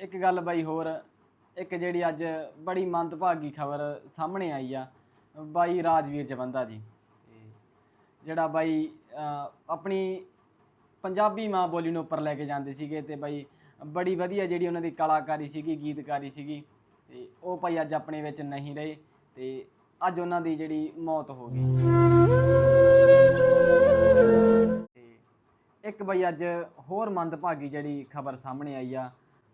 ਇੱਕ ਗੱਲ ਬਾਈ ਹੋਰ, ਇੱਕ ਜਿਹੜੀ ਅੱਜ ਬੜੀ ਮੰਦਭਾਗੀ ਖਬਰ ਸਾਹਮਣੇ ਆਈ ਆ, ਬਾਈ ਰਾਜਵੀਰ ਜਵੰਦਾ ਜੀ। ਤੇ ਜਿਹੜਾ ਬਾਈ ਆਪਣੀ ਪੰਜਾਬੀ ਮਾਂ ਬੋਲੀ ਨੂੰ ਉੱਪਰ ਲੈ ਕੇ ਜਾਂਦੇ ਸੀਗੇ ਤੇ ਬਾਈ ਬੜੀ ਵਧੀਆ ਜਿਹੜੀ ਉਹਨਾਂ ਦੀ ਕਲਾਕਾਰੀ ਸੀਗੀ, ਗੀਤਕਾਰੀ ਸੀਗੀ, ਤੇ ਉਹ ਭਾਈ ਅੱਜ ਆਪਣੇ ਵਿੱਚ ਨਹੀਂ ਰਹੇ, ਤੇ ਅੱਜ ਉਹਨਾਂ ਦੀ ਜਿਹੜੀ ਮੌਤ ਹੋ ਗਈ। ਤੇ ਇੱਕ ਬਈ ਅੱਜ ਹੋਰ ਮੰਦਭਾਗੀ ਜਿਹੜੀ ਖਬਰ ਸਾਹਮਣੇ ਆਈ ਆ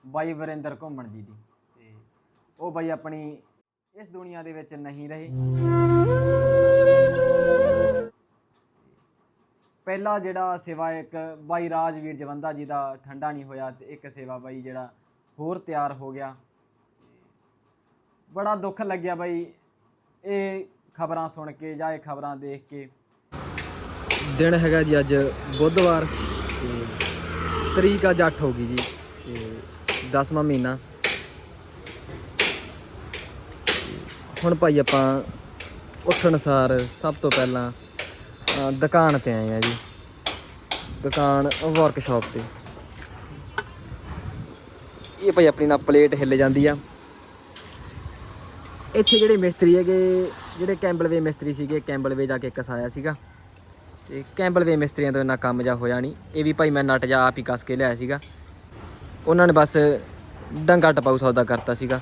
ਬਾਈ ਵਰਿੰਦਰ ਘੁੰਮਣ ਜੀ ਦੀ। ਤੇ ਉਹ ਬਾਈ ਆਪਣੀ ਇਸ ਦੁਨੀਆ ਦੇ ਵਿੱਚ ਨਹੀਂ ਰਹੇ। ਪਹਿਲਾ ਜਿਹੜਾ ਸੇਵਾ ਇੱਕ ਬਾਈ ਰਾਜਵੀਰ ਜਵੰਦਾ ਜੀ ਦਾ ਠੰਡਾ ਨਹੀਂ ਹੋਇਆ ਤੇ ਇੱਕ ਸੇਵਾ ਬਾਈ ਜਿਹੜਾ ਹੋਰ ਤਿਆਰ ਹੋ ਗਿਆ। ਬੜਾ ਦੁੱਖ ਲੱਗਿਆ ਬਾਈ ਇਹ ਖਬਰਾਂ ਸੁਣ ਕੇ ਜਾਂ ਇਹ ਖਬਰਾਂ ਦੇਖ ਕੇ। ਦਿਨ ਹੈਗਾ ਜੀ ਅੱਜ ਬੁੱਧਵਾਰ ਤੇ ਤਰੀਕ ਅੱਜ 8 ਹੋ ਗਈ ਜੀ। 10ਵਾਂ ਮਹੀਨਾ। ਹੁਣ ਭਾਈ ਆਪਾਂ ਉੱਠਣ ਸਾਰ ਸਭ ਤੋਂ ਪਹਿਲਾਂ ਦੁਕਾਨ ਤੇ ਆਏ ਆ ਜੀ। ਦੁਕਾਨ ਵਰਕਸ਼ਾਪ ਤੇ। ਇਹ ਭਾਈ ਆਪਣੀ ਨਾਲ ਪਲੇਟ ਹਿੱਲ ਜਾਂਦੀ ਆ। ਇੱਥੇ ਜਿਹੜੇ ਮਿਸਤਰੀ ਹੈਗੇ, ਜਿਹੜੇ ਕੈਂਬਲਵੇ ਮਿਸਤਰੀ ਸੀਗੇ, ਕੈਂਬਲਵੇ ਜਾ ਕੇ ਕਸਾਇਆ ਸੀਗਾ। ਤੇ ਕੈਂਬਲਵੇ ਮਿਸਤਰੀਆਂ ਤੋਂ ਇੰਨਾ ਕੰਮ ਜਾ ਹੋਇਆ ਨਹੀਂ। ਇਹ ਵੀ ਭਾਈ ਮੈਂ ਨਟ ਜਾ ਆਪ ਹੀ ਕੱਸ ਕੇ ਲਿਆਇਆ ਸੀਗਾ। ਉਹਨਾਂ ਨੇ ਬਸ ਡੰਗਾ ਟਪਾਊ ਸੌਦਾ ਕਰਤਾ ਸੀਗਾ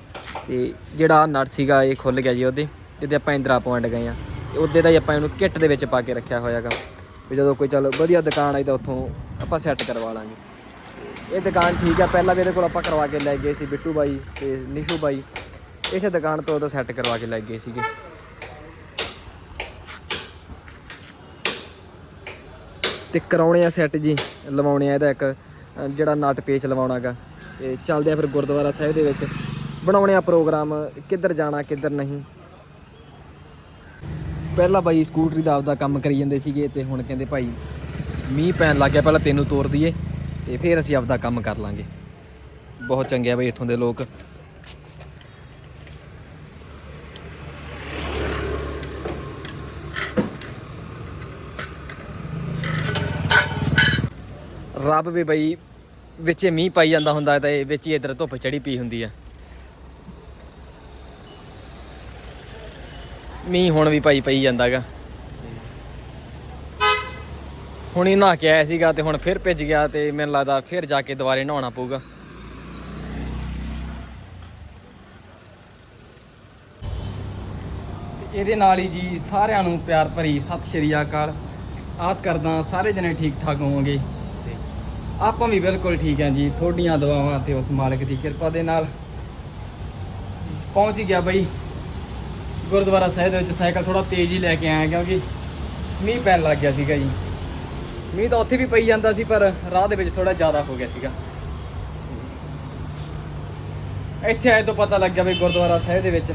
ਤੇ ਜਿਹੜਾ ਆਹ ਨਟ ਸੀਗਾ ਇਹ ਖੁੱਲ ਗਿਆ ਜੀ ਉਹਦੇ ਜਿਹਦੇ ਆਪਾਂ ਇੰਦਰਾ ਪੁਆਇੰਟ ਗਏ ਆ ਤੇ ਉਹਦੇ ਦਾ ਹੀ ਆਪਾਂ ਇਹਨੂੰ ਕਿੱਟ ਦੇ ਵਿੱਚ ਪਾ ਕੇ ਰੱਖਿਆ ਹੋਇਆਗਾ। ਵੀ ਜਦੋਂ ਕੋਈ ਚਲੋ ਵਧੀਆ ਦੁਕਾਨ ਆਈ ਤਾਂ ਉੱਥੋਂ ਆਪਾਂ ਸੈੱਟ ਕਰਵਾ ਲਾਂਗੇ। ਇਹ ਦੁਕਾਨ ਠੀਕ ਆ, ਪਹਿਲਾਂ ਵੀ ਇਹਦੇ ਕੋਲ ਆਪਾਂ ਕਰਵਾ ਕੇ ਲੈ ਗਏ ਸੀ ਬਿੱਟੂ ਬਾਈ ਤੇ ਨਿਸ਼ੂ ਬਾਈ। ਇਸੇ ਦੁਕਾਨ ਤੋਂ ਉਹਦਾ ਸੈੱਟ ਕਰਵਾ ਕੇ ਲੈ ਗਏ ਸੀਗੇ। ਤੇ ਕਰਾਉਣੇ ਆ ਸੈੱਟ ਜੀ, ਲਵਾਉਣੇ ਆ ਇਹਦਾ ਇੱਕ ਜਿਹੜਾ ਨਾਟ ਪੇਚ ਲਵਾਉਣਾਗਾ। ਤੇ ਚੱਲਦੇ ਆ ਫਿਰ ਗੁਰਦੁਆਰਾ ਸਾਹਿਬ ਦੇ ਵਿੱਚ। ਬਣਾਉਣੇ ਆ ਪ੍ਰੋਗਰਾਮ, ਕਿੱਧਰ ਜਾਣਾ, ਕਿੱਧਰ ਨਹੀਂ। ਪਹਿਲਾਂ ਬਾਈ ਸਕੂਟਰੀ ਦਾ ਆਪਦਾ ਕੰਮ ਕਰੀ ਜਾਂਦੇ ਸੀਗੇ ਤੇ ਹੁਣ ਕਹਿੰਦੇ ਭਾਈ ਮੀਂਹ ਪੈਣ ਲੱਗ ਗਿਆ, ਪਹਿਲਾਂ ਤੈਨੂੰ ਤੋਰ ਦਈਏ ਤੇ ਫਿਰ ਅਸੀਂ ਆਪਦਾ ਕੰਮ ਕਰ ਲਾਂਗੇ। ਬਹੁਤ ਚੰਗੇ ਆ ਬਈ ਇੱਥੋਂ ਦੇ ਲੋਕ। ਰੱਬ ਵੀ ਬਈ ਵਿੱਚ ਮੀਂਹ ਪਾਈ ਜਾਂਦਾ ਹੁੰਦਾ ਤੇ ਵਿੱਚ ਹੀ ਇਧਰ ਧੁੱਪ ਚੜੀ ਪਈ ਹੁੰਦੀ ਆ ਮੀਂਹ ਹੁਣ ਵੀ ਭਾਈ ਪਈ ਜਾਂਦਾਗਾ ਹੁਣ ਹੀ ਨਹਾ ਕੇ ਆਇਆ ਸੀਗਾ ਤੇ ਹੁਣ ਫਿਰ ਭਿੱਜ ਗਿਆ ਤੇ ਮੈਨੂੰ ਲੱਗਦਾ ਫਿਰ ਜਾ ਕੇ ਦੁਬਾਰੇ ਨਹਾਉਣਾ ਪਊਗਾ। ਇਹਦੇ ਨਾਲ ਹੀ ਜੀ ਸਾਰਿਆਂ ਨੂੰ ਪਿਆਰ ਭਰੀ ਸਤਿ ਸ਼੍ਰੀ ਅਕਾਲ। ਆਸ ਕਰਦਾ ਸਾਰੇ ਜਣੇ ਠੀਕ ਠਾਕ ਹੋਵੋਗੇ। ਆਪਾਂ ਵੀ ਬਿਲਕੁਲ ਠੀਕ ਹਾਂ ਜੀ, ਤੁਹਾਡੀਆਂ ਦੁਆਵਾਂ ਤੇ ਉਸ ਮਾਲਕ ਦੀ ਕਿਰਪਾ ਦੇ ਨਾਲ। ਪਹੁੰਚ ਹੀ ਗਿਆ ਬਈ। ਗੁਰਦੁਆਰਾ ਸਾਹਿਬ ਦੇ ਵਿੱਚ ਸਾਈਕਲ ਥੋੜਾ ਤੇਜ਼ ਹੀ ਲੈ ਕੇ ਆਇਆ ਕਿਉਂਕਿ ਮੀਂਹ ਪੈਣ ਲੱਗ ਗਿਆ ਸੀਗਾ ਜੀ। ਮੀਂਹ ਤਾਂ ਉੱਥੇ ਵੀ ਪਈ ਜਾਂਦਾ ਸੀ, ਪਰ ਰਾਹ ਦੇ ਵਿੱਚ ਥੋੜਾ ਜ਼ਿਆਦਾ ਹੋ ਗਿਆ ਸੀਗਾ। ਇੱਥੇ ਆਏ ਤੋਂ ਪਤਾ ਲੱਗ ਗਿਆ ਵੀ ਗੁਰਦੁਆਰਾ ਸਾਹਿਬ ਦੇ ਵਿੱਚ।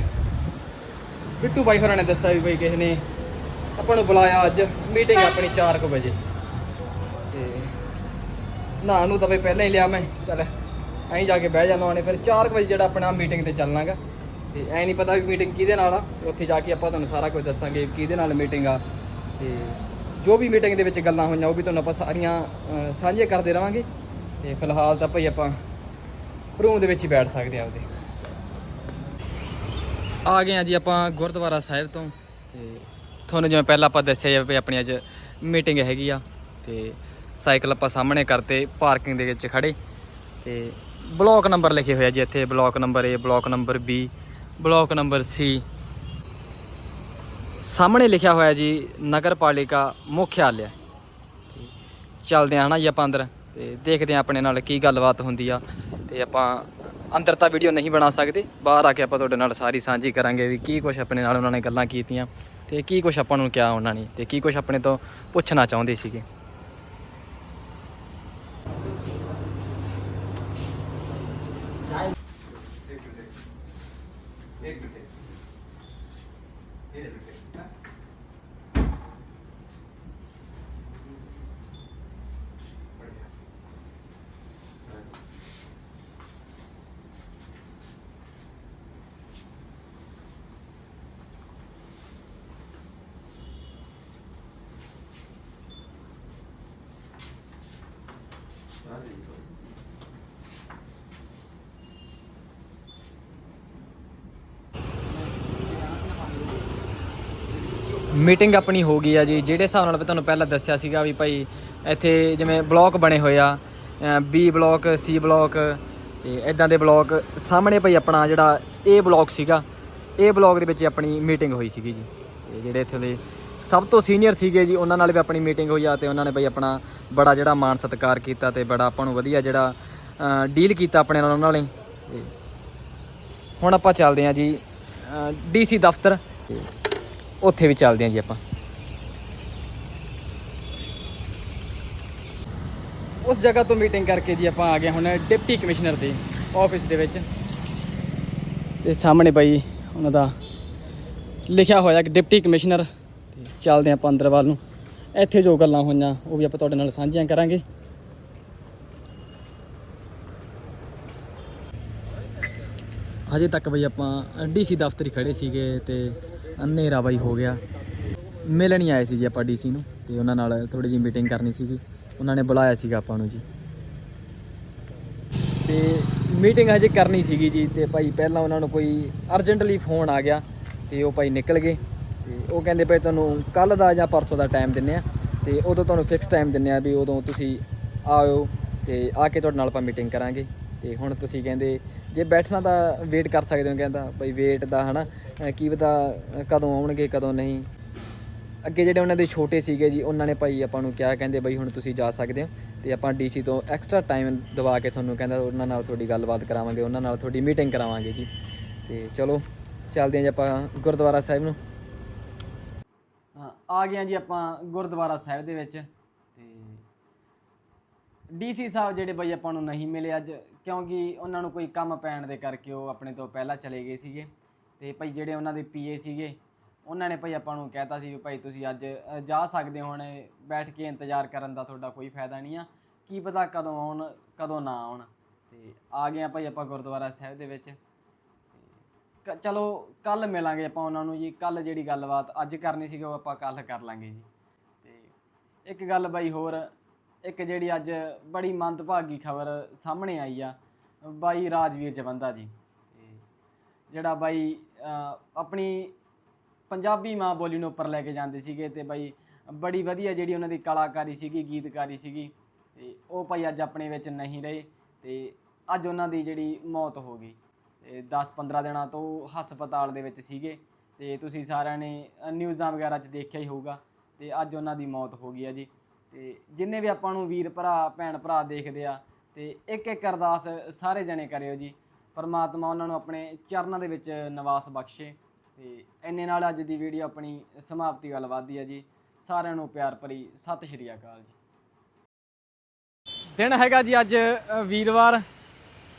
ਬਿੱਟੂ ਬਾਈ ਹੋਰਾਂ ਨੇ ਦੱਸਿਆ ਵੀ ਬਈ ਕਿਸੇ ਨੇ ਆਪਾਂ ਨੂੰ ਬੁਲਾਇਆ ਅੱਜ ਮੀਟਿੰਗ ਆਪਣੀ 4:00 ਵਜੇ। ਨਾ ਨੂੰ ਤਾਂ ਬਈ ਪਹਿਲਾਂ ਹੀ ਲਿਆ ਮੈਂ। ਚੱਲ ਐਂ ਜਾ ਕੇ ਬਹਿ ਜਾਣਾ ਉਹਨੇ ਫਿਰ 4 ਵਜੇ ਜਿਹੜਾ ਆਪਣਾ ਮੀਟਿੰਗ ਤੇ ਚੱਲਣਾਗਾ ਤੇ ਐ ਨਹੀਂ ਪਤਾ ਵੀ ਮੀਟਿੰਗ ਕਿਹਦੇ ਨਾਲ ਆ ਉੱਥੇ ਜਾ ਕੇ ਆਪਾਂ ਤੁਹਾਨੂੰ ਸਾਰਾ ਕੁਝ ਦੱਸਾਂਗੇ ਕਿਹਦੇ ਨਾਲ ਮੀਟਿੰਗ ਆ। ਤੇ ਜੋ ਵੀ ਮੀਟਿੰਗ ਦੇ ਵਿੱਚ ਗੱਲਾਂ ਹੋਈਆਂ ਉਹ ਵੀ ਤੁਹਾਨੂੰ ਆਪਾਂ ਸਾਰੀਆਂ ਅ, ਸਾਂਝੀਆਂ ਕਰਦੇ ਰਵਾਂਗੇ। ਤੇ ਫਿਲਹਾਲ ਤਾਂ ਭਾਈ ਆਪਾਂ ਰੂਮ ਦੇ ਵਿੱਚ ਹੀ ਬੈਠ ਸਕਦੇ ਆ ਉਹਦੇ ਆ ਗਏ ਆ ਜੀ ਆਪਾਂ ਗੁਰਦੁਆਰਾ ਸਾਹਿਬ ਤੋਂ। ਤੇ ਤੁਹਾਨੂੰ ਜਿਵੇਂ ਪਹਿਲਾਂ ਆਪਾਂ ਦੱਸਿਆ ਜਾਵੇ ਵੀ ਆਪਣੀ ਅੱਜ ਮੀਟਿੰਗ ਹੈਗੀ ਆ। ਤੇ ਸਾਈਕਲ ਆਪਾਂ ਸਾਹਮਣੇ ਕਰਤੇ, ਪਾਰਕਿੰਗ ਦੇ ਵਿੱਚ ਖੜੇ। ਤੇ ਬਲਾਕ ਨੰਬਰ ਲਿਖੇ ਹੋਇਆ ਜੀ ਇੱਥੇ, block number A, block number B, block number C ਸਾਹਮਣੇ ਲਿਖਿਆ ਹੋਇਆ ਜੀ ਨਗਰ ਪਾਲਿਕਾ ਮੁਖਿਆਲਿਆ। ਤੇ ਚੱਲਦੇ ਆ ਹਨਾ ਜੀ ਆਪਾਂ ਅੰਦਰ, ਤੇ ਦੇਖਦੇ ਆ ਆਪਣੇ ਨਾਲ ਕੀ ਗੱਲਬਾਤ ਹੁੰਦੀ ਆ। ਤੇ ਆਪਾਂ ਅੰਦਰ ਤਾਂ ਵੀਡੀਓ ਨਹੀਂ ਬਣਾ ਸਕਦੇ, ਬਾਹਰ ਆ ਕੇ ਆਪਾਂ ਤੁਹਾਡੇ ਨਾਲ ਸਾਰੀ ਸਾਂਝੀ ਕਰਾਂਗੇ ਵੀ ਕੀ ਕੁਝ ਆਪਣੇ ਨਾਲ ਉਹਨਾਂ ਨੇ ਗੱਲਾਂ ਕੀਤੀਆਂ, ਤੇ ਕੀ ਕੁਝ ਆਪਾਂ ਨੂੰ ਕਿਹਾ ਉਹਨਾਂ ਨੇ, ਤੇ ਕੀ ਕੁਝ ਆਪਣੇ ਤੋਂ ਪੁੱਛਣਾ ਚਾਹੁੰਦੇ ਸੀਗੇ। ਮੀਟਿੰਗ ਆਪਣੀ ਹੋ ਗਈ ਆ ਜੀ। ਜਿਹੜੇ ਹਿਸਾਬ ਨਾਲ ਤੁਹਾਨੂੰ ਪਹਿਲਾਂ ਦੱਸਿਆ ਸੀਗਾ ਵੀ ਭਾਈ ਇੱਥੇ ਜਿਵੇਂ ਬਲਾਕ ਬਣੇ ਹੋਏ ਆ ਬੀ ਬਲਾਕ ਸੀ ਬਲਾਕ ਤੇ ਇਦਾਂ ਦੇ ਬਲਾਕ ਸਾਹਮਣੇ ਭਾਈ ਆਪਣਾ ਜਿਹੜਾ ਏ ਬਲਾਕ ਸੀਗਾ ਏ ਬਲਾਕ ਦੇ ਵਿੱਚ ਆਪਣੀ ਮੀਟਿੰਗ ਹੋਈ ਸੀਗੀ ਜੀ। ਜਿਹੜੇ ਇੱਥੇ ਦੇ ਸਭ ਤੋਂ ਸੀਨੀਅਰ ਸੀਗੇ ਜੀ, ਉਹਨਾਂ ਨਾਲ ਵੀ ਆਪਣੀ ਮੀਟਿੰਗ ਹੋਈ ਆ ਤੇ ਉਹਨਾਂ ਨੇ ਬਈ ਆਪਣਾ ਬੜਾ ਜਿਹੜਾ ਮਾਣ ਸਤਿਕਾਰ ਕੀਤਾ ਤੇ ਬੜਾ ਆਪਾਂ ਨੂੰ ਵਧੀਆ ਜਿਹੜਾ ਡੀਲ ਕੀਤਾ ਆਪਣੇ ਨਾਲ ਉਹਨਾਂ ਨੇ ਹੁਣ ਆਪਾਂ ਚੱਲਦੇ ਹਾਂ ਜੀ ਡੀਸੀ ਦਫ਼ਤਰ। ਉੱਥੇ ਵੀ ਚੱਲਦੇ ਹਾਂ ਜੀ ਆਪਾਂ। ਉਸ ਜਗ੍ਹਾ ਤੋਂ ਮੀਟਿੰਗ ਕਰਕੇ ਜੀ ਆਪਾਂ ਆ ਗਏ ਹੁਣ ਡਿਪਟੀ ਕਮਿਸ਼ਨਰ ਦੇ ਆਫਿਸ ਦੇ ਵਿੱਚ। ਤੇ ਸਾਹਮਣੇ ਬਾਈ ਉਹਨਾਂ ਦਾ ਲਿਖਿਆ ਹੋਇਆ ਕਿ ਡਿਪਟੀ ਕਮਿਸ਼ਨਰ ਚੱਲਦੇ ਹਾਂ ਆਪਾਂ ਅੰਦਰ ਵੱਲ ਨੂੰ। ਇੱਥੇ ਜੋ ਗੱਲਾਂ ਹੋਈਆਂ, ਉਹ ਵੀ ਆਪਾਂ ਤੁਹਾਡੇ ਨਾਲ ਸਾਂਝੀਆਂ ਕਰਾਂਗੇ। ਹਜੇ ਤੱਕ ਬਈ ਆਪਾਂ ਡੀਸੀ ਦਫ਼ਤਰ ਹੀ ਖੜੇ ਸੀਗੇ ਤੇ ਹਨੇਰਾ ਬਾਈ ਹੋ ਗਿਆ। ਮਿਲਣ ਹੀ ਆਏ ਸੀ ਜੀ ਆਪਾਂ ਡੀਸੀ ਨੂੰ ਤੇ ਉਹਨਾਂ ਨਾਲ ਥੋੜੀ ਜਿਹੀ ਮੀਟਿੰਗ ਕਰਨੀ ਸੀਗੀ। ਉਹਨਾਂ ਨੇ ਬੁਲਾਇਆ ਸੀਗਾ ਆਪਾਂ ਨੂੰ ਜੀ। ਤੇ ਮੀਟਿੰਗ ਹਜੇ ਕਰਨੀ ਸੀਗੀ ਜੀ ਤੇ ਭਾਈ ਪਹਿਲਾਂ ਉਹਨਾਂ ਨੂੰ ਕੋਈ ਅਰਜੈਂਟਲੀ ਫੋਨ ਆ ਗਿਆ ਤੇ ਉਹ ਭਾਈ ਨਿਕਲ ਗਏ। ਉਹ ਕਹਿੰਦੇ ਭਾਈ ਤੁਹਾਨੂੰ ਕੱਲ ਦਾ ਜਾਂ ਪਰਸੋਂ ਦਾ ਟਾਈਮ ਦਿੰਨੇ ਆ ਤੇ ਉਦੋਂ ਤੁਹਾਨੂੰ ਫਿਕਸ ਟਾਈਮ ਦਿੰਨੇ ਆ ਵੀ ਉਦੋਂ ਤੁਸੀਂ ਆਇਓ ਤੇ ਆ ਕੇ ਤੁਹਾਡੇ ਨਾਲ ਆਪਾਂ ਮੀਟਿੰਗ ਕਰਾਂਗੇ। ਤੇ ਹੁਣ ਤੁਸੀਂ ਕਹਿੰਦੇ ਜੇ ਬੈਠਣਾ ਤਾਂ ਵੇਟ ਕਰ ਸਕਦੇ ਹੋ ਕਹਿੰਦਾ ਬਈ ਵੇਟ ਦਾ ਹਨਾ, ਅਹ ਕੀ ਪਤਾ ਕਦੋਂ ਆਉਣਗੇ, ਕਦੋਂ ਨਹੀਂ। ਅੱਗੇ ਜਿਹੜੇ ਉਹਨਾਂ ਦੇ ਛੋਟੇ ਸੀਗੇ ਜੀ, ਉਹਨਾਂ ਨੇ ਭਾਈ ਆਪਾਂ ਨੂੰ ਕਿਹਾ ਕਹਿੰਦੇ ਬਈ ਹੁਣ ਤੁਸੀਂ ਜਾ ਸਕਦੇ ਹੋ ਤੇ ਆਪਾਂ ਡੀਸੀ ਤੋਂ ਐਕਸਟਰਾ ਟਾਈਮ ਦਵਾ ਕੇ ਤੁਹਾਨੂੰ ਕਹਿੰਦਾ ਉਹਨਾਂ ਨਾਲ ਤੁਹਾਡੀ ਗੱਲਬਾਤ ਕਰਾਵਾਂਗੇ, ਉਹਨਾਂ ਨਾਲ ਤੁਹਾਡੀ ਮੀਟਿੰਗ ਕਰਾਵਾਂਗੇ ਜੀ। ਤੇ ਚਲੋ, ਚੱਲਦੇ ਹਾਂ ਜੀ ਆਪਾਂ ਗੁਰਦੁਆਰਾ ਸਾਹਿਬ ਨੂੰ। ਆ ਗਏ ਹਾਂ ਜੀ ਆਪਾਂ ਗੁਰਦੁਆਰਾ ਸਾਹਿਬ ਦੇ ਵਿੱਚ ਤੇ ਡੀਸੀ ਸਾਹਿਬ ਜਿਹੜੇ ਬਈ ਆਪਾਂ ਨੂੰ ਨਹੀਂ ਮਿਲੇ ਅੱਜ, ਕਿਉਂਕਿ ਉਹਨਾਂ ਨੂੰ ਕੋਈ ਕੰਮ ਪੈਣ ਦੇ ਕਰਕੇ ਉਹ ਆਪਣੇ ਤੋਂ ਪਹਿਲਾਂ ਚਲੇ ਗਏ ਸੀਗੇ ਤੇ ਭਾਈ ਜਿਹੜੇ ਉਹਨਾਂ ਦੇ ਪੀਏ ਸੀਗੇ, ਉਹਨਾਂ ਨੇ ਭਾਈ ਆਪਾਂ ਨੂੰ ਕਹਿਤਾ ਸੀ ਵੀ ਭਾਈ ਤੁਸੀਂ ਅੱਜ ਜਾ ਸਕਦੇ ਹੋ, ਹੁਣ ਬੈਠ ਕੇ ਇੰਤਜ਼ਾਰ ਕਰਨ ਦਾ ਤੁਹਾਡਾ ਕੋਈ ਫਾਇਦਾ ਨਹੀਂ ਆ। ਕੀ ਪਤਾ ਕਦੋਂ ਆਉਣ, ਕਦੋਂ ਨਾ ਆਉਣ। ਤੇ ਆ ਗਏ ਆ ਭਾਈ ਆਪਾਂ ਗੁਰਦੁਆਰਾ ਸਾਹਿਬ ਦੇ ਵਿੱਚ। ਕ- ਚਲੋ ਕੱਲ ਮਿਲਾਂਗੇ ਆਪਾਂ ਉਹਨਾਂ ਨੂੰ ਜੀ। ਕੱਲ ਜਿਹੜੀ ਗੱਲਬਾਤ ਅੱਜ ਕਰਨੀ ਸੀਗੀ ਉਹ ਆਪਾਂ ਕੱਲ ਕਰ ਲਾਂਗੇ ਜੀ। ਤੇ ਇੱਕ ਗੱਲ ਬਾਈ ਹੋਰ ਇੱਕ ਜਿਹੜੀ ਅੱਜ ਬੜੀ ਮੰਦਭਾਗੀ ਖਬਰ ਸਾਹਮਣੇ ਆਈ ਆ ਬਾਈ ਰਾਜਵੀਰ ਜਵੰਦਾ ਜੀ। ਤੇ ਜਿਹੜਾ ਬਾਈ ਅਹ, ਆਪਣੀ ਪੰਜਾਬੀ ਮਾਂ ਬੋਲੀ ਨੂੰ ਉੱਪਰ ਲੈ ਕੇ ਜਾਂਦੇ ਸੀਗੇ ਤੇ ਬਾਈ ਬੜੀ ਵਧੀਆ ਜਿਹੜੀ ਉਹਨਾਂ ਦੀ ਕਲਾਕਾਰੀ ਸੀਗੀ ਗੀਤਕਾਰੀ ਸੀਗੀ ਤੇ ਉਹ ਭਾਈ ਅੱਜ ਆਪਣੇ ਵਿੱਚ ਨਹੀਂ ਰਹੇ ਤੇ ਅੱਜ ਉਹਨਾਂ ਦੀ ਜਿਹੜੀ ਮੌਤ ਹੋ ਗਈ। 10-15 ਦਿਨਾਂ ਤੋਂ ਹਸਪਤਾਲ ਦੇ ਵਿੱਚ ਸੀਗੇ ਤੇ ਤੁਸੀਂ ਸਾਰਿਆਂ ਨੇ ਨਿਊਜ਼ਾਂ ਵਗੈਰਾ 'ਚ ਦੇਖਿਆ ਹੀ ਹੋਊਗਾ ਤੇ ਅੱਜ ਉਹਨਾਂ ਦੀ ਮੌਤ ਹੋ ਗਈ ਆ ਜੀ। ਤੇ ਜਿੰਨੇ ਵੀ ਆਪਾਂ ਨੂੰ ਵੀਰ ਭਰਾ, ਭੈਣ ਭਰਾ ਦੇਖਦੇ ਆ ਤੇ ਇੱਕ ਇੱਕ ਅਰਦਾਸ ਸਾਰੇ ਜਣੇ ਕਰਿਓ ਜੀ। ਪਰਮਾਤਮਾ ਉਹਨਾਂ ਨੂੰ ਆਪਣੇ ਚਰਨਾਂ ਦੇ ਵਿੱਚ ਨਿਵਾਸ ਬਖਸ਼ੇ ਤੇ ਇੰਨੇ ਨਾਲ ਅੱਜ ਦੀ ਵੀਡੀਓ ਆਪਣੀ ਸਮਾਪਤੀ ਵੱਲ ਵਧਦੀ ਹੈ ਜੀ। ਸਾਰਿਆਂ ਨੂੰ ਪਿਆਰ ਭਰੀ ਸਤਿ ਸ਼੍ਰੀ ਅਕਾਲ ਜੀ। ਦਿਨ ਹੈਗਾ ਜੀ ਅੱਜ ਵੀਰਵਾਰ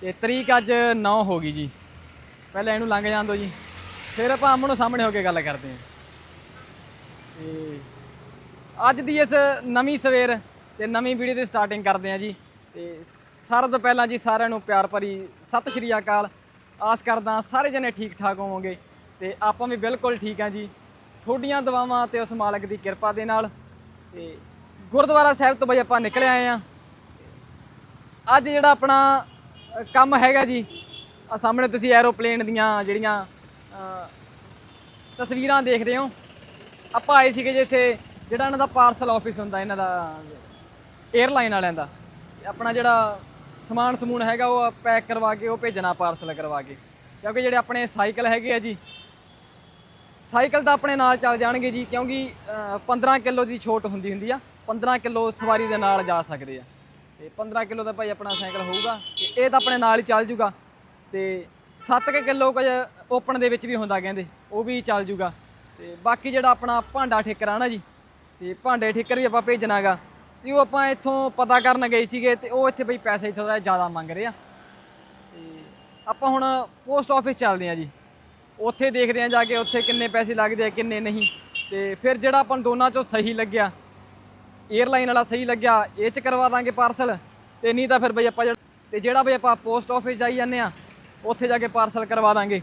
ਤੇ ਤਰੀਕ ਅੱਜ 9 ਹੋ ਗਈ ਜੀ। ਪਹਿਲਾਂ ਇਹਨੂੰ ਲੰਘ ਜਾਣ ਦਿਓ ਜੀ। ਫਿਰ ਆਪਾਂ ਆਮਣੋ ਸਾਹਮਣੇ ਹੋ ਕੇ ਗੱਲ ਕਰਦੇ ਹਾਂ। ਤੇ ਅੱਜ ਦੀ ਇਸ ਨਵੀਂ ਸਵੇਰ ਤੇ ਨਵੀਂ ਵੀਡੀਓ ਦੀ ਸਟਾਰਟਿੰਗ ਕਰਦੇ ਹਾਂ ਜੀ। ਤੇ ਸਾਰਿਆਂ ਤੋਂ ਪਹਿਲਾਂ ਜੀ ਸਾਰਿਆਂ ਨੂੰ ਪਿਆਰ ਭਰੀ ਸਤਿ ਸ਼੍ਰੀ ਅਕਾਲ। ਆਸ ਕਰਦਾ ਸਾਰੇ ਜਣੇ ਠੀਕ ਠਾਕ ਹੋਵੋਗੇ ਤੇ ਆਪਾਂ ਵੀ ਬਿਲਕੁਲ ਠੀਕ ਹਾਂ ਜੀ। ਤੁਹਾਡੀਆਂ ਦੁਆਵਾਂ ਤੇ ਉਸ ਮਾਲਕ ਦੀ ਕਿਰਪਾ ਦੇ ਨਾਲ ਤੇ ਗੁਰਦੁਆਰਾ ਸਾਹਿਬ ਤੋਂ ਬਈ ਆਪਾਂ ਨਿਕਲ ਆਏ ਆ ਅੱਜ ਜਿਹੜਾ ਆਪਣਾ ਕੰਮ ਹੈਗਾ ਜੀ ਆ ਸਾਹਮਣੇ ਤੁਸੀਂ ਐਰੋਪਲੇਨ ਦੀਆਂ ਜਿਹੜੀਆਂ ਅ, ਤਸਵੀਰਾਂ ਦੇਖਦੇ ਹੋ। ਆਪਾਂ ਆਏ ਸੀਗੇ ਜੀ ਇੱਥੇ ਜਿਹੜਾ ਇਹਨਾਂ ਦਾ ਪਾਰਸਲ ਆਫਿਸ ਹੁੰਦਾ ਇਹਨਾਂ ਦਾ 에ਅਰਲਾਈਨ ਵਾਲਿਆਂ ਦਾ। ਆਪਣਾ ਜਿਹੜਾ ਸਮਾਨ ਸਮੂਨ ਹੈਗਾ ਉਹ ਪੈਕ ਕਰਵਾ ਕੇ ਉਹ ਭੇਜਣਾ ਪਾਰਸਲ ਕਰਵਾ ਕੇ। ਕਿਉਂਕਿ ਜਿਹੜੇ ਆਪਣੇ ਸਾਈਕਲ ਹੈਗੇ ਆ ਜੀ ਸਾਈਕਲ ਤਾਂ ਆਪਣੇ ਨਾਲ ਚੱਲ ਜਾਣਗੇ ਜੀ ਕਿਉਂਕਿ ਅ, 15 ਕਿਲੋ ਦੀ ਛੋਟ ਹੁੰਦੀ ਹੁੰਦੀ ਆ। 15 ਕਿਲੋ ਸਵਾਰੀ ਦੇ ਨਾਲ ਜਾ ਸਕਦੇ ਆ। ਤੇ 15 ਕਿਲੋ ਦਾ ਭਾਈ ਆਪਣਾ ਸਾਈਕਲ ਹੋਊਗਾ ਤੇ ਇਹ ਤਾਂ ਆਪਣੇ ਨਾਲ ਹੀ ਚੱਲ ਜੂਗਾ। ਤੇ 7 ਕਿਲੋ ਕੁਝ ਓਪਨ ਦੇ ਵਿੱਚ ਵੀ ਹੁੰਦਾ ਕਹਿੰਦੇ, ਉਹ ਵੀ ਚੱਲ ਜੂਗਾ। ਤੇ ਬਾਕੀ ਜਿਹੜਾ ਆਪਣਾ ਭਾਂਡਾ ਠੇਕਰ ਆ ਨਾ ਜੀ, ਤੇ ਭਾਂਡੇ ਠੇਕਰ ਵੀ ਆਪਾਂ ਭੇਜਣਾਗਾ ਤੇ ਉਹ ਆਪਾਂ ਇੱਥੋਂ ਪਤਾ ਕਰਨ ਗਏ ਸੀਗੇ ਤੇ ਉਹ ਇੱਥੇ ਬਈ ਪੈਸੇ ਥੋੜਾ ਜ਼ਿਆਦਾ ਮੰਗ ਰਹੇ ਆ। ਤੇ ਆਪਾਂ ਹੁਣ ਪੋਸਟ ਆਫਿਸ ਚੱਲਦੇ ਆ ਜੀ। ਉੱਥੇ ਦੇਖਦੇ ਆ ਜਾ ਕੇ ਉੱਥੇ ਕਿੰਨੇ ਪੈਸੇ ਲੱਗਦੇ ਆ, ਕਿੰਨੇ ਨਹੀਂ। ਤੇ ਫਿਰ ਜਿਹੜਾ ਆਪਾਂ ਦੋਨਾਂ ਚੋਂ ਸਹੀ ਲੱਗਿਆ 에ਅਰਲਾਈਨ ਵਾਲਾ ਸਹੀ ਲੱਗਿਆ, ਇਹ ਚ ਕਰਵਾ ਦਾਂਗੇ ਪਾਰਸਲ ਤੇ ਨਹੀਂ ਤਾਂ ਫਿਰ ਬਈ ਆਪਾਂ ਜਿਹੜਾ- ਤੇ ਜਿਹੜਾ ਬਈ ਆਪਾਂ ਪੋਸਟ ਆਫਿਸ ਜਾਈ ਜਾਂਦੇ ਆ ਉੱਥੇ ਜਾ ਕੇ ਪਾਰਸਲ ਕਰਵਾ ਦਾਂਗੇ।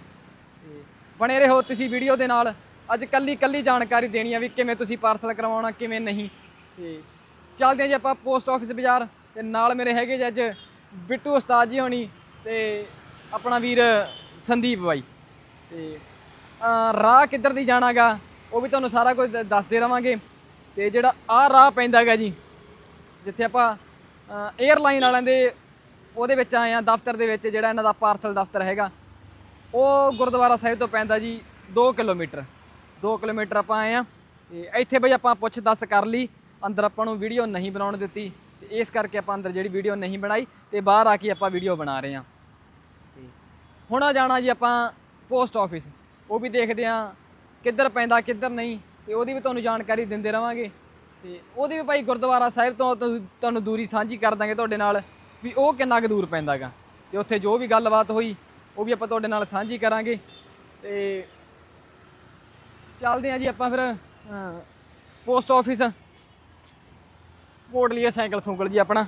ਤੇ ਬਣੇ ਰਹੋ ਤੁਸੀਂ ਵੀਡੀਓ ਦੇ ਨਾਲ। ਅੱਜ ਕੱਲੀ ਕੱਲੀ ਜਾਣਕਾਰੀ ਦੇਣੀ ਆ ਵੀ ਕਿਵੇਂ ਤੁਸੀਂ ਪਾਰਸਲ ਕਰਵਾਉਣਾ, ਕਿਵੇਂ ਨਹੀਂ। ਤੇ ਚੱਲਦੇ ਆ ਜੀ ਆਪਾਂ ਪੋਸਟ ਆਫਿਸ ਬਾਜ਼ਾਰ। ਤੇ ਨਾਲ ਮੇਰੇ ਹੈਗੇ ਜੀ ਅੱਜ ਬਿੱਟੂ ਉਸਤਾਦ ਜੀ ਹੋਣੀ ਤੇ ਆਪਣਾ ਵੀਰ ਸੰਦੀਪ ਬਾਈ। ਤੇ ਰਾਹ ਕਿੱਧਰ ਦੀ ਜਾਣਾਗਾ, ਉਹ ਵੀ ਤੁਹਾਨੂੰ ਸਾਰਾ ਕੁਝ ਦੱਸਦੇ ਰਵਾਂਗੇ। ਤੇ ਜਿਹੜਾ ਆਹ ਰਾਹ ਪੈਂਦਾ ਹੈਗਾ ਜੀ, ਜਿੱਥੇ ਆਪਾਂ 에ਅਰਲਾਈਨ ਵਾਲਿਆਂ ਦੇ ਉਹਦੇ ਵਿੱਚ ਆਏ ਆ ਦਫ਼ਤਰ ਦੇ ਵਿੱਚ ਜਿਹੜਾ ਇਹਨਾਂ ਦਾ ਪਾਰਸਲ ਦਫ਼ਤਰ ਹੈਗਾ। ਉਹ ਗੁਰਦੁਆਰਾ ਸਾਹਿਬ ਤੋਂ ਪੈਂਦਾ ਜੀ 2 ਕਿਲੋਮੀਟਰ। 2 ਕਿਲੋਮੀਟਰ ਆਪਾਂ ਆਏ ਆ ਤੇ ਇੱਥੇ ਬਈ ਆਪਾਂ ਪੁੱਛ ਦੱਸ ਕਰ ਲਈ, ਅੰਦਰ ਆਪਾਂ ਨੂੰ ਵੀਡੀਓ ਨਹੀਂ ਬਣਾਉਣ ਦਿੱਤੀ ਤੇ ਇਸ ਕਰਕੇ ਆਪਾਂ ਅੰਦਰ ਜਿਹੜੀ ਵੀਡੀਓ ਨਹੀਂ ਬਣਾਈ ਤੇ ਬਾਹਰ ਆ ਕੇ ਆਪਾਂ ਵੀਡੀਓ ਬਣਾ ਰਹੇ ਆ ਤੇ ਹੁਣ ਆ ਜਾਣਾ ਜੀ ਆਪਾਂ ਪੋਸਟ ਆਫਿਸ ਉਹ ਵੀ ਦੇਖਦੇ ਆ ਕਿੱਧਰ ਪੈਂਦਾ, ਕਿੱਧਰ ਨਹੀਂ ਤੇ ਉਹਦੀ ਵੀ ਤੁਹਾਨੂੰ ਜਾਣਕਾਰੀ ਦਿੰਦੇ ਰਵਾਂਗੇ। ਤੇ ਉਹਦੀ ਵੀ ਭਾਈ ਗੁਰਦੁਆਰਾ ਸਾਹਿਬ ਤੋਂ ਤੁਹਾਨੂੰ ਦੂਰੀ ਸਾਂਝੀ ਕਰ ਦਾਂਗੇ ਤੁਹਾਡੇ ਨਾਲ। ਵੀ ਉਹ ਕਿੰਨਾ ਕੁ ਦੂਰ ਪੈਂਦਾਗਾ। ਤੇ ਉੱਥੇ ਜੋ ਵੀ ਗੱਲਬਾਤ ਹੋਈ, ਉਹ ਵੀ ਆਪਾਂ ਤੁਹਾਡੇ ਨਾਲ ਸਾਂਝੀ ਕਰਾਂਗੇ। ਤੇ ਚੱਲਦੇ ਆ ਜੀ ਆਪਾਂ ਫਿਰ ਪੋਸਟ ਆਫਿਸ। ਕੋਟ ਲਈਏ ਸਾਈਕਲ ਸੁੰਗਲ ਜੀ ਆਪਣਾ।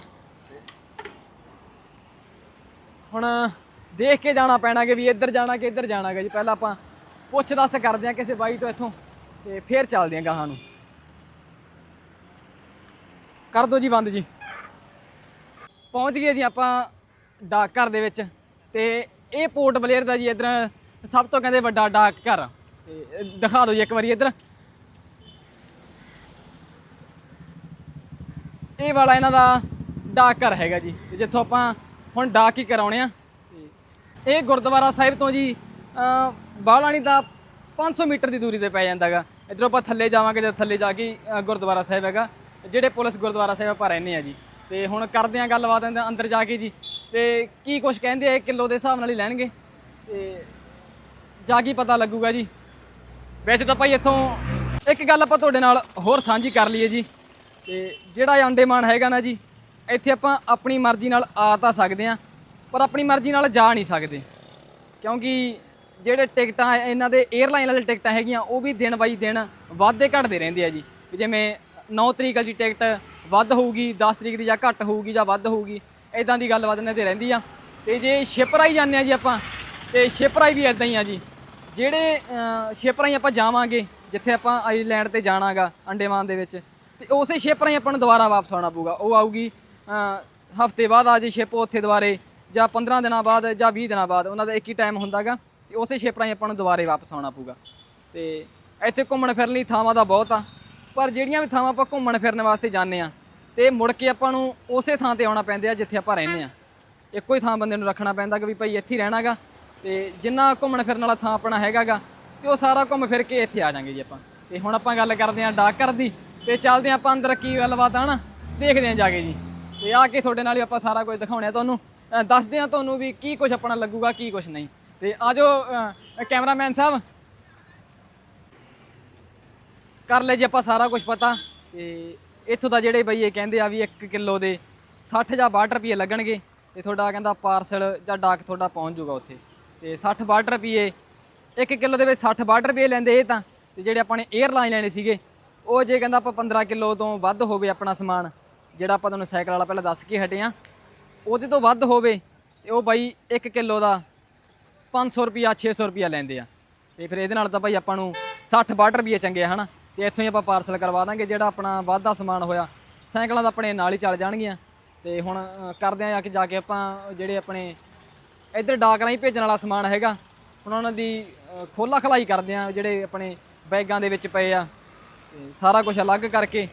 ਹੁਣ ਦੇਖ ਕੇ ਜਾਣਾ ਪੈਣਾ ਕਿ ਵੀ ਇੱਧਰ ਜਾਣਾ ਕਿ ਇੱਧਰ ਜਾਣਾਗਾ ਜੀ। ਪਹਿਲਾਂ ਆਪਾਂ ਪੁੱਛ ਦੱਸ ਕਰਦੇ ਆ ਕਿਸੇ ਬਾਈ ਤੋਂ ਇੱਥੋਂ, ਤੇ ਫੇਰ ਚੱਲਦੇ ਆ ਗਾਹਾਂ ਨੂੰ। ਕਰ ਦੋ ਜੀ ਬੰਦ ਜੀ। ਪਹੁੰਚ ਗਏ ਜੀ ਆਪਾਂ ਡਾਕ ਘਰ ਦੇ ਵਿੱਚ ਤੇ ਇਹ ਪੋਰਟ ਬਲੇਅਰ ਦਾ ਜੀ ਇੱਧਰ ਸਭ ਤੋਂ ਕਹਿੰਦੇ ਵੱਡਾ ਡਾਕ ਘਰ ਤੇ ਦਿਖਾ ਦਿਓ ਜੀ ਇੱਕ ਵਾਰੀ ਇੱਧਰ। ਇਹ ਵਾਲਾ ਇਹਨਾਂ ਦਾ ਡਾਕ ਘਰ ਹੈਗਾ ਜੀ ਜਿੱਥੋਂ ਆਪਾਂ ਹੁਣ ਡਾਕ ਹੀ ਕਰਾਉਣੇ ਆ। ਇਹ ਗੁਰਦੁਆਰਾ ਸਾਹਿਬ ਤੋਂ ਜੀ ਅ, ਬਾਹਲਾਣੀ ਦਾ 500 ਮੀਟਰ ਦੀ ਦੂਰੀ ਤੇ ਪੈ ਜਾਂਦਾਗਾ ਇਧਰੋਂ ਆਪਾਂ ਥੱਲੇ ਜਾਵਾਂਗੇ ਜਦ ਥੱਲੇ ਜਾ ਕੇ ਗੁਰਦੁਆਰਾ ਸਾਹਿਬ ਹੈਗਾ। ਜਿਹੜੇ ਪੁਲਿਸ ਗੁਰਦੁਆਰਾ ਸਾਹਿਬ ਆਪਾਂ ਰਹਿੰਦੇ ਆ ਜੀ। ਤੇ ਹੁਣ ਕਰਦੇ ਆ ਗੱਲਬਾਤ ਇਹਦੇ ਅੰਦਰ ਜਾ ਕੇ ਜੀ। ਤੇ ਕੀ ਕੁਝ ਕਹਿੰਦੇ ਆ ਕਿਲੋ ਦੇ ਹਿਸਾਬ ਨਾਲ ਹੀ ਲੈਣਗੇ। ਤੇ ਜਾ ਕੇ ਪਤਾ ਲੱਗੂਗਾ ਜੀ। ਵੈਸੇ ਤਾਂ ਭਾਈ ਇੱਥੋਂ ਇੱਕ ਗੱਲ ਆਪਾਂ ਤੁਹਾਡੇ ਨਾਲ ਹੋਰ ਸਾਂਝੀ ਕਰ ਲਈਏ ਜੀ। ਤੇ ਜਿਹੜਾ ਇਹ ਅੰਡੇਮਾਨ ਹੈਗਾ ਨਾ ਜੀ, ਇੱਥੇ ਆਪਾਂ ਆਪਣੀ ਮਰਜ਼ੀ ਨਾਲ ਆ ਤਾਂ ਸਕਦੇ ਆ ਪਰ ਆਪਣੀ ਮਰਜ਼ੀ ਨਾਲ ਜਾ ਨਹੀਂ ਸਕਦੇ। ਕਿਉਂਕਿ ਜਿਹੜੇ ਟਿਕਟਾਂ, ਇਹਨਾਂ ਦੇ 에ਅਰਲਾਈਨ ਵਾਲੇ ਟਿਕਟਾਂ ਹੈਗੀਆਂ, ਉਹ ਵੀ ਦਿਨ ਬਾਈ ਦਿਨ ਵਾਧੇ ਘਟਦੇ ਰਹਿੰਦੇ ਆ ਜੀ। ਜਿਵੇਂ 9 ਤਰੀਕ ਵਾਲੀ ਟਿਕਟ ਵੱਧ ਹੋਊਗੀ 10 ਤਰੀਕ ਦੀ ਜਾਂ ਘੱਟ ਹੋਊਗੀ ਜਾਂ ਵੱਧ ਹੋਊਗੀ ਇਦਾਂ ਦੀ ਗੱਲ ਇਹਨਾਂ ਤੇ ਰਹਿੰਦੀ ਆ। ਤੇ ਜੇ ਸ਼ਿਪ ਰਾਹੀਂ ਜਾਂਦੇ ਆ ਜੀ ਆਪਾਂ ਤੇ ਸ਼ਿਪਰਾਈ ਵੀ ਇਦਾਂ ਹੀ ਆ ਜੀ। ਜਿਹੜੇ ਅਹ, ਰਾਹੀਂ ਆਪਾਂ ਜਾਵਾਂਗੇ ਜਿੱਥੇ ਆਪਾਂ ਆਈਲੈਂਡ ਤੇ ਜਾਣਾਗਾ ਅੰਡੇਮਾਨ ਦੇ ਵਿੱਚ ਤੇ ਉਸੇ ਸ਼ਿਪ ਰਾਹੀਂ ਆਪਾਂ ਨੂੰ ਦੁਬਾਰਾ ਵਾਪਸ ਆਉਣਾ ਪਊਗਾ। ਉਹ ਆਊਗੀ ਹਫ਼ਤੇ ਬਾਅਦ ਆ ਜੇ ਸ਼ਿਪ ਉੱਥੇ ਦੁਬਾਰੇ ਜਾਂ 15 ਦਿਨਾਂ ਬਾਅਦ ਜਾਂ 20 ਦਿਨਾਂ ਬਾਅਦ ਉਹਨਾਂ ਦਾ ਇੱਕ ਹੀ ਟਾਈਮ ਹੁੰਦਾਗਾ ਤੇ ਉਸੇ ਸ਼ਿਪ ਰਾਹੀਂ ਆਪਾਂ ਨੂੰ ਦੁਬਾਰੇ ਵਾਪਸ ਆਉਣਾ ਪਊਗਾ। ਤੇ ਇੱਥੇ ਘੁੰਮਣ ਫਿਰਨ ਲਈ ਥਾਵਾਂ ਦਾ ਬਹੁਤ ਆ ਪਰ ਜਿਹੜੀਆਂ ਵੀ ਥਾਵਾਂ ਆਪਾਂ ਘੁੰਮਣ ਫਿਰਨ ਵਾਸਤੇ ਜਾਂਦੇ ਆ ਤੇ ਮੁੜ ਕੇ ਆਪਾਂ ਨੂੰ ਉਸੇ ਥਾਂ ਤੇ ਆਉਣਾ ਪੈਂਦਾ ਆ ਜਿੱਥੇ ਆਪਾਂ ਰਹਿੰਦੇ ਆ। ਇੱਕੋ ਹੀ ਥਾਂ ਬੰਦੇ ਨੂੰ ਰੱਖਣਾ ਪੈਂਦਾ ਕਿ ਵੀ ਭਾਈ ਇੱਥੇ ਹੀ ਰਹਿਣਾਗਾ ਤੇ ਜਿੰਨਾ ਘੁੰਮਣ ਫਿਰਨ ਵਾਲਾ ਥਾਂ ਆਪਣਾ ਹੈਗਾਗਾ ਤੇ ਉਹ ਸਾਰਾ ਘੁੰਮ ਫਿਰ ਕੇ ਇੱਥੇ ਆ ਜਾਾਂਗੇ ਜੀ ਆਪਾਂ। ਤੇ ਹੁਣ ਆਪਾਂ ਗੱਲ ਕਰਦੇ ਆਂ ਡਾਕ ਘਰ ਦੀ ਤੇ ਚੱਲਦੇ ਆਂ ਆਪਾਂ ਅੰਦਰ ਕੀ ਗੱਲਬਾਤ ਆ ਨਾ, ਦੇਖਦੇ ਆਂ ਜਾ ਕੇ ਜੀ। ਤੇ ਆ ਕੇ ਤੁਹਾਡੇ ਨਾਲ ਹੀ ਆਪਾਂ ਸਾਰਾ ਕੁਝ ਦਿਖਾਉਣੇ ਆ ਤੁਹਾਨੂੰ। ਦੱਸਦੇ ਆਂ ਤੁਹਾਨੂੰ ਵੀ ਕੀ ਕੁਝ ਆਪਣਾ ਲੱਗੂਗਾ, ਕੀ ਕੁਝ ਨਹੀਂ। ਤੇ ਆਜੋ ਕੈਮਰਾਮੈਨ ਸਾਹਿਬ। ਕਰ ਲੈ ਜੀ ਆਪਾਂ ਸਾਰਾ ਕੁਝ ਪਤਾ। ਤੇ ਇੱਥੋਂ ਦਾ ਜਿਹੜੇ ਬਈ ਇਹ ਕਹਿੰਦੇ ਆ ਵੀ 1 ਕਿਲੋ ਦੇ 60 ਜਾਂ 62 ਰੁਪਏ ਲੱਗਣਗੇ ਤੇ ਤੁਹਾਡਾ ਕਹਿੰਦਾ ਪਾਰਸਲ ਜਾਂ ਡਾਕ ਤੁਹਾਡਾ ਪਹੁੰਚ ਜਾਊਗਾ ਉੱਥੇ। ਤੇ 60 62 ਰੁਪਏ 1 ਕਿਲੋ ਦੇ ਵਿੱਚ 60 62 ਰੁਪਏ ਲੈਂਦੇ ਇਹ ਤਾਂ, ਤੇ ਜਿਹੜੇ ਆਪਾਂ ਨੇ 에ਅਰਲਾਈਨ ਲੈਣੇ ਸੀਗੇ, ਉਹ ਜੇ ਕਹਿੰਦਾ ਆਪਾਂ 15 ਕਿਲੋ ਤੋਂ ਵੱਧ ਹੋਵੇ ਆਪਣਾ ਸਮਾਨ, ਜਿਹੜਾ ਆਪਾਂ ਤੁਹਾਨੂੰ ਸਾਈਕਲ ਵਾਲਾ ਪਹਿਲਾਂ ਦੱਸ ਕੇ ਹਟੇ ਆ ਉਹਦੇ ਤੋਂ ਵੱਧ ਹੋਵੇ, ਤੇ ਉਹ ਬਾਈ 1 ਕਿਲੋ ਦਾ 500 ਰੁਪਿਆ 600 ਰੁਪਿਆ ਲੈਂਦੇ ਆ। ਤੇ ਫਿਰ ਇਹਦੇ ਨਾਲ ਤਾਂ ਭਾਈ ਆਪਾਂ ਨੂੰ 60 62 ਰੁਪਏ ਚੰਗੇ ਆ, ਹਨਾ? ਤੇ ਇੱਥੋਂ ਹੀ ਆਪਾਂ ਪਾਰਸਲ ਕਰਵਾ ਦਾਂਗੇ ਜਿਹੜਾ ਆਪਣਾ ਵਾਧਾ ਸਮਾਨ ਹੋਇਆ। ਸਾਈਕਲਾਂ ਦਾ ਆਪਣੇ ਨਾਲ ਹੀ ਚੱਲ ਜਾਣਗੀਆਂ। ਤੇ ਹੁਣ ਕਰਦੇ ਆ ਜਾ ਕੇ ਜਾ ਕੇ ਆਪਾਂ ਜਿਹੜੇ ਆਪਣੇ ਇੱਧਰ ਡਾਕ ਰਾਹੀਂ ਭੇਜਣ ਵਾਲਾ ਸਮਾਨ ਹੈਗਾ ਹੁਣ ਉਹਨਾਂ ਦੀ ਅ, ਖੋਲਾ ਖਲਾਈ ਕਰਦੇ ਆ ਜਿਹੜੇ ਆਪਣੇ ਬੈਗਾਂ ਦੇ ਵਿੱਚ ਪਏ ਆ। ਸਾਰਾ ਕੁਝ ਅਲੱਗ ਕਰਕੇ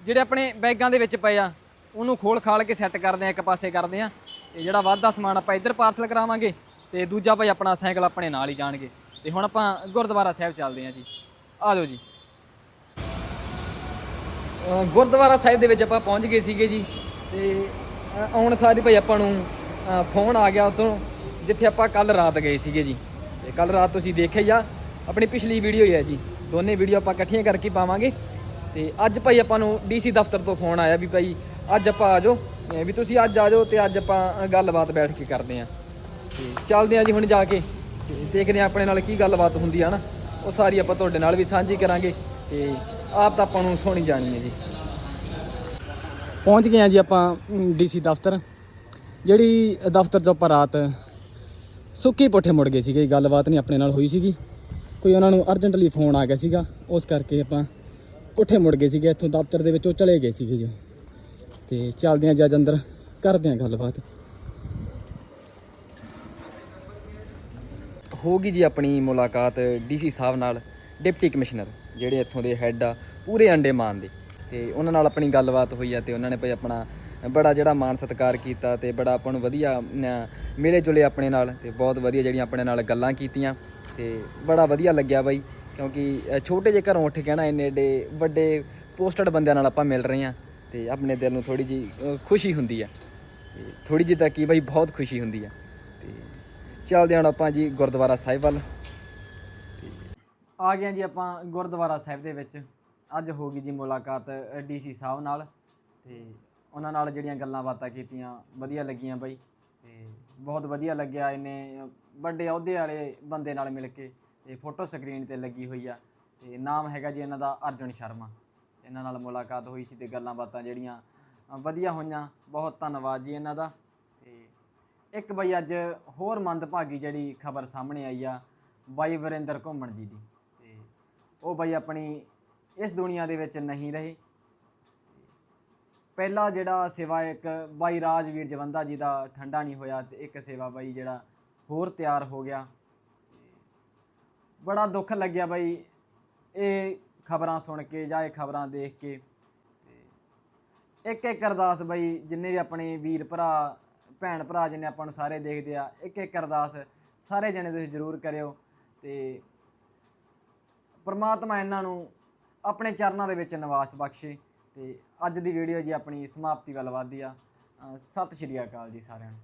ਜਿਹੜੇ ਆਪਣੇ ਬੈਗਾਂ ਦੇ ਵਿੱਚ ਪਏ ਆ ਉਹਨੂੰ ਖੋਲ ਖਾਲ ਕੇ ਸੈੱਟ ਕਰਦੇ ਆ ਇੱਕ ਪਾਸੇ ਕਰਦੇ ਆ। ਤੇ ਜਿਹੜਾ ਵਾਧਾ ਸਮਾਨ ਆਪਾਂ ਇੱਧਰ ਪਾਰਸਲ ਕਰਾਵਾਂਗੇ ਤੇ ਦੂਜਾ ਭਾਈ ਆਪਣਾ ਸਾਈਕਲ ਆਪਣੇ ਨਾਲ ਹੀ ਜਾਣਗੇ। ਤੇ ਹੁਣ ਆਪਾਂ ਗੁਰਦੁਆਰਾ ਸਾਹਿਬ ਚੱਲਦੇ ਆ ਜੀ। ਆ ਜਾਓ ਜੀ। ਗੁਰਦੁਆਰਾ ਸਾਹਿਬ ਦੇ ਵਿੱਚ ਆਪਾਂ ਪਹੁੰਚ ਗਏ ਸੀਗੇ ਜੀ ਤੇ ਆਉਣ ਸਾਰ ਹੀ ਭਾਈ ਆਪਾਂ ਨੂੰ ਫੋਨ ਆ ਗਿਆ ਉਤੋਂ ਜਿੱਥੇ ਆਪਾਂ ਕੱਲ ਰਾਤ ਗਏ ਸੀਗੇ ਜੀ। ਤੇ ਕੱਲ ਰਾਤ ਤੁਸੀਂ ਦੇਖਿਆ ਹੀ ਆ, ਆਪਣੀ ਪਿਛਲੀ ਵੀਡੀਓ ਹੀ ਹੈ ਜੀ। ਦੋਨੇ ਵੀਡੀਓ ਆਪਾਂ ਇਕੱਠੀਆਂ ਕਰਕੇ ਪਾਵਾਂਗੇ। ਤੇ ਅੱਜ ਭਾਈ ਆਪਾਂ ਨੂੰ ਡੀਸੀ ਦਫ਼ਤਰ ਤੋਂ ਫੋਨ ਆਇਆ ਵੀ ਭਾਈ, ਅੱਜ ਆਪਾਂ ਆ ਜਾਓ। ਵੀ ਤੁਸੀਂ ਅੱਜ ਆ ਜਾਓ ਤੇ ਅੱਜ ਆਪਾਂ ਗੱਲਬਾਤ ਬੈਠ ਕੇ ਕਰਦੇ ਆਂ। ਤੇ ਚੱਲਦੇ ਆ ਜੀ ਹੁਣ ਜਾ ਕੇ। ਤੇ ਦੇਖਦੇ ਆ ਆਪਣੇ ਨਾਲ ਕੀ ਗੱਲਬਾਤ ਹੁੰਦੀ ਆ ਨਾ ਉਹ ਸਾਰੀ ਆਪਾਂ ਤੁਹਾਡੇ ਨਾਲ ਵੀ ਸਾਂਝੀ ਕਰਾਂਗੇ ਤੇ ਆਪ ਤਾਂ ਆਪਾਂ ਨੂੰ ਸੋਹਣੀ ਜਾਣੀ ਹੈ ਜੀ। ਪਹੁੰਚ ਗਏ ਆ ਜੀ ਆਪਾਂ ਡੀਸੀ ਦਫ਼ਤਰ। ਜਿਹੜੀ ਦਫ਼ਤਰ ਤੋਂ ਆਪਾਂ ਰਾਤ ਸੁੱਕੀ ਪੁੱਠੇ ਮੁੜ ਗਏ ਸੀਗੇ, ਗੱਲਬਾਤ ਨਹੀਂ ਆਪਣੇ ਨਾਲ ਹੋਈ ਸੀਗੀ। ਕੋਈ ਉਹਨਾਂ ਨੂੰ ਅਰਜੈਂਟਲੀ ਫੋਨ ਆ ਗਿਆ ਸੀਗਾ, ਉਸ ਕਰਕੇ ਆਪਾਂ ਪੁੱਠੇ ਮੁੜ ਗਏ ਸੀਗੇ। ਇੱਥੋਂ ਦਫ਼ਤਰ ਦੇ ਵਿੱਚੋਂ ਚਲੇ ਗਏ ਸੀਗੇ ਜੀ। ਤੇ ਚੱਲਦੇ ਆ ਜੀ ਅੱਜ ਅੰਦਰ, ਕਰਦੇ ਆ ਗੱਲਬਾਤ। ਹੋ ਗਈ ਜੀ ਆਪਣੀ ਮੁਲਾਕਾਤ ਡੀਸੀ ਸਾਹਿਬ ਨਾਲ, ਡਿਪਟੀ ਕਮਿਸ਼ਨਰ, ਜਿਹੜੇ ਇੱਥੋਂ ਦੇ ਹੈੱਡ ਆ, ਪੂਰੇ ਅੰਡੇਮਾਨ ਦੇ। ਤੇ ਉਹਨਾਂ ਨਾਲ ਆਪਣੀ ਗੱਲਬਾਤ ਹੋਈ ਆ ਤੇ ਉਹਨਾਂ ਨੇ ਭਾਈ ਆਪਣਾ ਬੜਾ ਜਿਹੜਾ ਮਾਣ ਸਤਿਕਾਰ ਕੀਤਾ ਤੇ ਬੜਾ ਆਪਾਂ ਨੂੰ ਵਧੀਆ ਮਿਲੇ ਜੁਲੇ ਆਪਣੇ ਨਾਲ ਤੇ ਬਹੁਤ ਵਧੀਆ ਜਿਹੜੀਆਂ ਆਪਣੇ ਨਾਲ ਗੱਲਾਂ ਕੀਤੀਆਂ ਤੇ ਬੜਾ ਵਧੀਆ ਲੱਗਿਆ ਬਾਈ, ਕਿਉਂਕਿ ਛੋਟੇ ਜਿਹੇ ਘਰੋਂ ਉੱਠ ਕੇ ਨਾ ਇੰਨੇ ਏਡੇ ਵੱਡੇ ਪੋਸਟਡ ਬੰਦਿਆਂ ਨਾਲ ਆਪਾਂ ਮਿਲ ਰਹੇ ਹਾਂ ਤੇ ਆਪਣੇ ਦਿਲ ਨੂੰ ਥੋੜੀ ਜੀ ਖੁਸ਼ੀ ਹੁੰਦੀ ਆ। ਤੇ ਥੋੜੀ ਜਿਹੀ ਤਾਂ ਕੀ ਬਾਈ ਬਹੁਤ ਖੁਸ਼ੀ ਹੁੰਦੀ ਆ। ਚੱਲਦੇ ਹਾਂ ਆਪਾਂ ਜੀ ਗੁਰਦੁਆਰਾ ਸਾਹਿਬ ਵੱਲ। ਆ ਗਏ ਜੀ ਆਪਾਂ ਗੁਰਦੁਆਰਾ ਸਾਹਿਬ ਦੇ ਵਿੱਚ। ਅੱਜ ਹੋ ਗਈ ਜੀ ਮੁਲਾਕਾਤ ਡੀਸੀ ਸਾਹਿਬ ਨਾਲ ਤੇ ਉਹਨਾਂ ਨਾਲ ਜਿਹੜੀਆਂ ਗੱਲਾਂ ਬਾਤਾਂ ਕੀਤੀਆਂ, ਵਧੀਆ ਲੱਗੀਆਂ ਬਾਈ। ਤੇ ਬਹੁਤ ਵਧੀਆ ਲੱਗਿਆ ਇਹਨੇ ਵੱਡੇ ਅਹੁਦੇ ਵਾਲੇ ਬੰਦੇ ਨਾਲ ਮਿਲ ਕੇ ਤੇ ਫੋਟੋ ਸਕਰੀਨ ਤੇ ਲੱਗੀ ਹੋਈ ਆ। ਤੇ ਨਾਮ ਹੈਗਾ ਜੀ ਇਹਨਾਂ ਦਾ ਅਰਜੁਨ ਸ਼ਰਮਾ। ਇਹਨਾਂ ਨਾਲ ਮੁਲਾਕਾਤ ਹੋਈ ਸੀ ਤੇ ਗੱਲਾਂ ਬਾਤਾਂ ਜਿਹੜੀਆਂ ਵਧੀਆ ਹੋਈਆਂ। ਬਹੁਤ ਧੰਨਵਾਦ ਜੀ ਇਹਨਾਂ ਦਾ। ਇੱਕ ਬਈ ਅੱਜ ਹੋਰ ਮੰਦਭਾਗੀ ਜਿਹੜੀ ਖਬਰ ਸਾਹਮਣੇ ਆਈ ਆ, ਬਾਈ ਵਰਿੰਦਰ ਘੁੰਮਣ ਜੀ ਦੀ। ਤੇ ਉਹ ਬਾਈ ਆਪਣੀ ਇਸ ਦੁਨੀਆ ਦੇ ਵਿੱਚ ਨਹੀਂ ਰਹੇ। ਪਹਿਲਾ ਜਿਹੜਾ ਸੇਵਾ ਇੱਕ ਬਾਈ ਰਾਜਵੀਰ ਜਵੰਦਾ ਜੀ ਦਾ ਠੰਡਾ ਨਹੀਂ ਹੋਇਆ ਤੇ ਇੱਕ ਸੇਵਾ ਬਾਈ ਜਿਹੜਾ ਹੋਰ ਤਿਆਰ ਹੋ ਗਿਆ। ਬੜਾ ਦੁੱਖ ਲੱਗਿਆ ਬਾਈ ਇਹ ਖਬਰਾਂ ਸੁਣ ਕੇ ਜਾਂ ਇਹ ਖਬਰਾਂ ਦੇਖ ਕੇ। ਤੇ ਇੱਕ ਇੱਕ ਅਰਦਾਸ ਬਾਈ ਜਿੰਨੇ ਵੀ ਆਪਣੇ ਵੀਰ ਭਰਾ ਭੈਣ ਭਰਾ ਜਿੰਨੇ ਆਪਾਂ ਨੂੰ ਸਾਰੇ ਦੇਖਦੇ ਆ, ਇੱਕ ਇੱਕ ਅਰਦਾਸ ਸਾਰੇ ਜਣੇ ਤੁਸੀਂ ਜ਼ਰੂਰ ਕਰਿਓ ਤੇ ਪ੍ਰਮਾਤਮਾ ਇਹਨਾਂ ਨੂੰ ਆਪਣੇ ਚਰਨਾਂ ਦੇ ਵਿੱਚ ਨਿਵਾਸ ਬਖਸ਼ੇ ਤੇ ਅੱਜ ਦੀ ਵੀਡੀਓ ਜੀ ਆਪਣੀ ਸਮਾਪਤੀ ਵੱਲ ਵਧਦੀ ਆ। ਸਤਿ ਸ਼੍ਰੀ ਅਕਾਲ ਜੀ ਸਾਰਿਆਂ ਨੂੰ।